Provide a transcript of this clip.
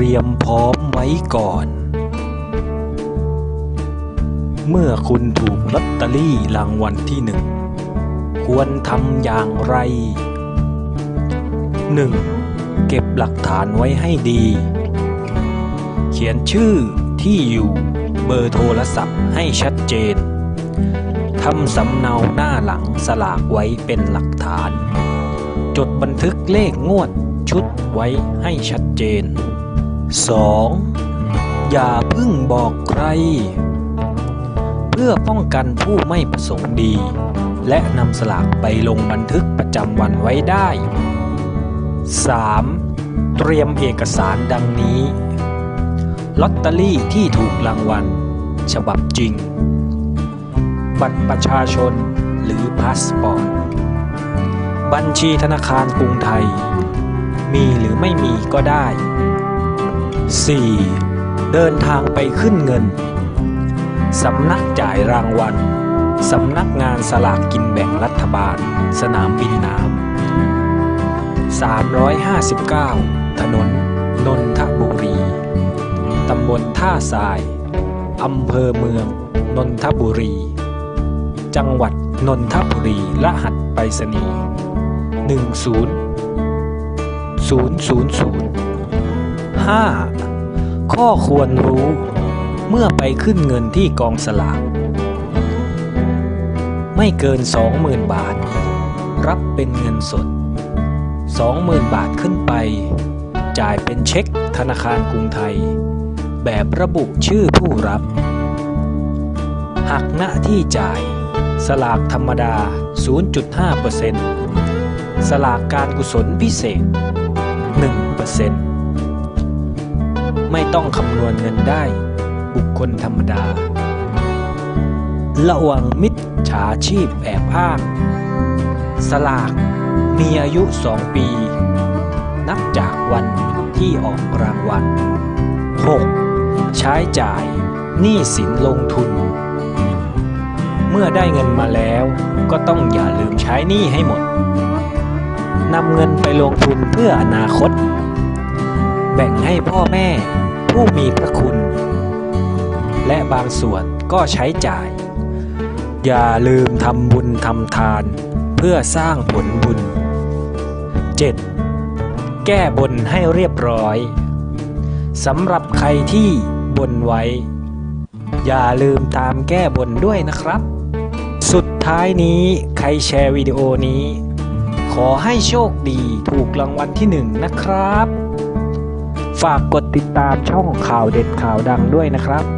ตรียมพร้อมไว้ก่อน เมื่อคุณถูกลอตเตอรี่รางวัลที่หนึ่งควรทำอย่างไร 1. เก็บหลักฐานไว้ให้ดี เขียนชื่อที่อยู่เบอร์โทรศัพท์ให้ชัดเจน ทำสำเนาหน้าหลังสลากไว้เป็นหลักฐาน จดบันทึกเลขงวดชุดไว้ให้ชัดเจน 2. อย่าพึ่งบอกใคร เพื่อป้องกันผู้ไม่ประสงค์ดี และนำสลากไปลงบันทึกประจำวันไว้ได้ 3. เตรียมเอกสารดังนี้ ลอตเตอรี่ที่ถูกรางวัล ฉบับจริง บัตรประชาชนหรือพาสปอร์ต บัญชีธนาคารกรุงไทย มีหรือไม่มีก็ได้ 4. เดินทางไปขึ้นเงิน สำนักจ่ายรางวัล สำนักงานสลากกินแบ่งรัฐบาล สนามบินน้ำ359 ถนน นนทบุรี ตำบลท่าทราย อำเภอเมือง นนทบุรี จังหวัดนนทบุรี รหัสไปรษณีย์10 000 5. ข้อควรรู้เมื่อไปขึ้นเงินที่กองสลากไม่เกิน 20,000 บาท รับเป็นเงินสด 20,000 บาทขึ้นไป จ่ายเป็นเช็คธนาคารกรุงไทย แบบระบุชื่อผู้รับ หักหน้าที่จ่าย สลากธรรมดา 0.5%สลากการกุศลพิเศษ 1% ไม่ต้องคำนวณเงินได้ บุคคลธรรมดา ระวังมิจฉาชีพแอบอ้าง สลากมีอายุ 2 ปี นับจากวันที่ออกรางวัล 6. ใช้จ่ายหนี้สินลงทุน เมื่อได้เงินมาแล้วก็ต้องอย่าลืมใช้หนี้ให้หมดนำเงินไปลงทุนเพื่ออนาคต แบ่งให้พ่อแม่ผู้มีพระคุณ และบางส่วนก็ใช้จ่าย อย่าลืมทำบุญทำทานเพื่อสร้างผลบุญ 7. แก้บนให้เรียบร้อยสำหรับใครที่บนไว้ อย่าลืมตามแก้บนด้วยนะครับ สุดท้ายนี้ใครแชร์วิดีโอนี้ ขอให้โชคดีถูกรางวัลที่หนึ่งนะครับ ฝากกดติดตามช่องข่าวเด็ดข่าวดังด้วยนะครับ